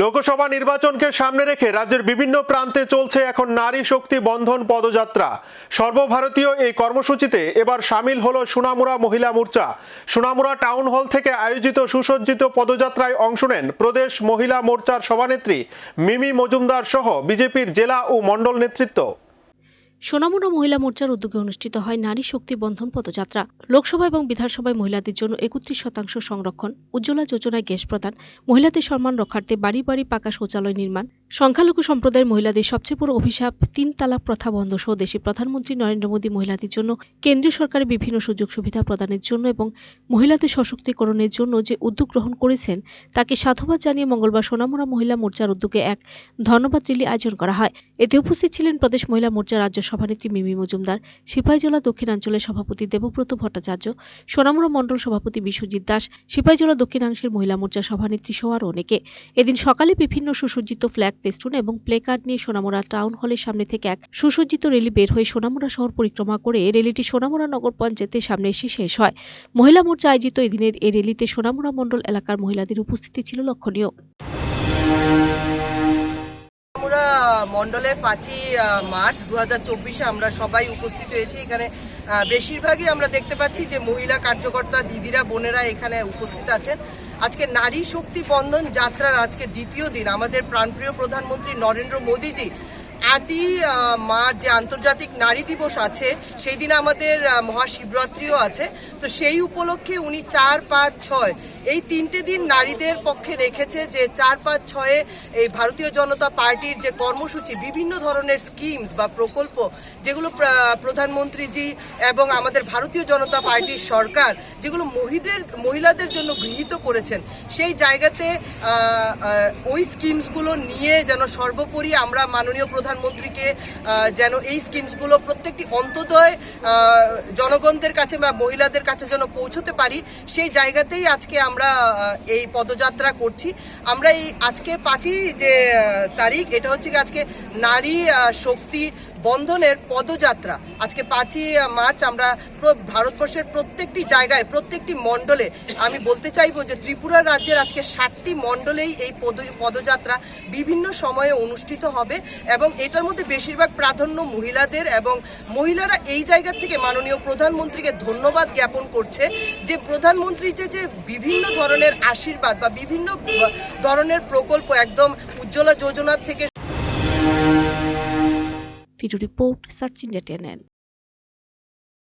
লোকসভা নির্বাচনকে সামনে রেখে রাজ্যের বিভিন্ন প্রান্তে চলছে এখন নারী শক্তি বন্ধন পদযাত্রা। সর্বভারতীয় এই কর্মসূচিতে এবার সামিল হল সোনামুরা মহিলা মোর্চা। সোনামুরা টাউন হল থেকে আয়োজিত সুসজ্জিত পদযাত্রায় অংশ নেন প্রদেশ মহিলা মোর্চার সভানেত্রী মিমি মজুমদার সহ বিজেপির জেলা ও মণ্ডল নেতৃত্ব। সোনামুড়া মহিলা মোর্চার উদ্যোগে অনুষ্ঠিত হয় নারী শক্তি বন্ধন পদযাত্রা। লোকসভা এবং বিধানসভায় মহিলাদের জন্য একত্রিশ শতাংশ সংরক্ষণ, উজ্জ্বলা যোজনায় গ্যাস প্রদান, মহিলাদের সম্মান রক্ষার্থে বাড়ি বাড়ি পাকা শৌচালয় নির্মাণ, সংখ্যালঘু সম্প্রদায়ের মহিলাদের সবচেয়ে বড় অভিশাপ তিন তালাক প্রথা বন্ধ সহ দেশে প্রধানমন্ত্রী নরেন্দ্র মোদী মহিলাদের জন্য কেন্দ্রীয় সরকারের বিভিন্ন সুযোগ সুবিধা প্রদানের জন্য এবং মহিলাদের সশক্তিকরণের জন্য যে উদ্যোগ গ্রহণ করেছেন, তাকে সাধুবাদ জানিয়ে মঙ্গলবার সোনামুড়া মহিলা মোর্চার উদ্যোগে এক ধন্যবাদ রিলি আয়োজন করা হয়। এতে উপস্থিত ছিলেন প্রদেশ মহিলা মোর্চা রাজ্য সভানেত্রী মিমি মজুমদার সিপাহীজলা দক্ষিণাঞ্চলের সভাপতি দেবব্রত ভট্টাচার্য, সোনামুড়া মণ্ডল সভাপতি বিশ্বজিৎ দাস সিপাহীজলা দক্ষিণাংশের মহিলা মোর্চা সভানেত্রী সহ আরও অনেকে এদিন সকালে বিভিন্ন সুসজ্জিত ফ্ল্যাগ ফেস্টুন এবং প্লে কার্ড নিয়ে সোনামুড়া টাউন হলের সামনে থেকে এক সুসজ্জিত রেলি বের হয়ে সোনামুড়া শহর পরিক্রমা করে রেলিটি সোনামুড়া নগর পঞ্চায়েতের সামনে এসে শেষ হয়। মহিলা মোর্চা আয়োজিত এদিনের এই রেলিতে সোনামুড়া মণ্ডল এলাকার মহিলাদের উপস্থিতি ছিল লক্ষণীয়। মণ্ডলে পাঁচই মার্চ দু হাজার আমরা সবাই উপস্থিত হয়েছি। এখানে বেশিরভাগই আমরা দেখতে পাচ্ছি যে মহিলা কার্যকর্তা দিদিরা, বোনেরা এখানে উপস্থিত আছেন। আজকে নারী শক্তি বন্ধন যাত্রার আজকে দ্বিতীয় দিন। আমাদের প্রাণপ্রিয় প্রধানমন্ত্রী নরেন্দ্র মোদীজি আটই মার্চ যে আন্তর্জাতিক নারী দিবস আছে, সেই দিন আমাদের মহাশিবরাত্রিও আছে। তো সেই উপলক্ষে উনি চার পাঁচ ছয় এই তিনটে দিন নারীদের পক্ষে রেখেছে যে চার পাঁচ ছয়ে এই ভারতীয় জনতা পার্টির যে কর্মসূচি, বিভিন্ন ধরনের স্কিমস বা প্রকল্প যেগুলো প্রধানমন্ত্রীজি এবং আমাদের ভারতীয় জনতা পার্টির সরকার যেগুলো মহিদের, মহিলাদের জন্য গৃহীত করেছেন, সেই জায়গাতে ওই স্কিমসগুলো নিয়ে যেন সর্বোপরি আমরা মাননীয় প্রধানমন্ত্রীকে যেন এই স্কিমসগুলো প্রত্যেকটি অন্তদয় জনগণদের কাছে বা মহিলাদের কাছে যেন পৌঁছতে পারি, সেই জায়গাতেই আজকে আমরা এই পদযাত্রা করছি। আমরা এই আজকে পাঁচই যে তারিখ, এটা হচ্ছে আজকে নারী শক্তি বন্ধনের পদযাত্রা। আজকে পাঁচই মার্চ আমরা ভারতবর্ষের প্রত্যেকটি জায়গায়, প্রত্যেকটি মণ্ডলে আমি বলতে চাইব যে ত্রিপুরা রাজ্যের আজকে ষাটটি মণ্ডলেই এই পদ- পদযাত্রা বিভিন্ন সময়ে অনুষ্ঠিত হবে এবং এটার মধ্যে বেশিরভাগ প্রাধান্য মহিলাদের এবং মহিলারা এই জায়গা থেকে মাননীয় প্রধানমন্ত্রীকে ধন্যবাদ জ্ঞাপন করছে যে প্রধানমন্ত্রী যে যে বিভিন্ন ধরনের আশীর্বাদ বা বিভিন্ন ধরনের প্রকল্প একদম উজ্জ্বলা যোজনার থেকে ভিডিও রিপোর্ট সার্চ ইন্ডিয়া টেনেন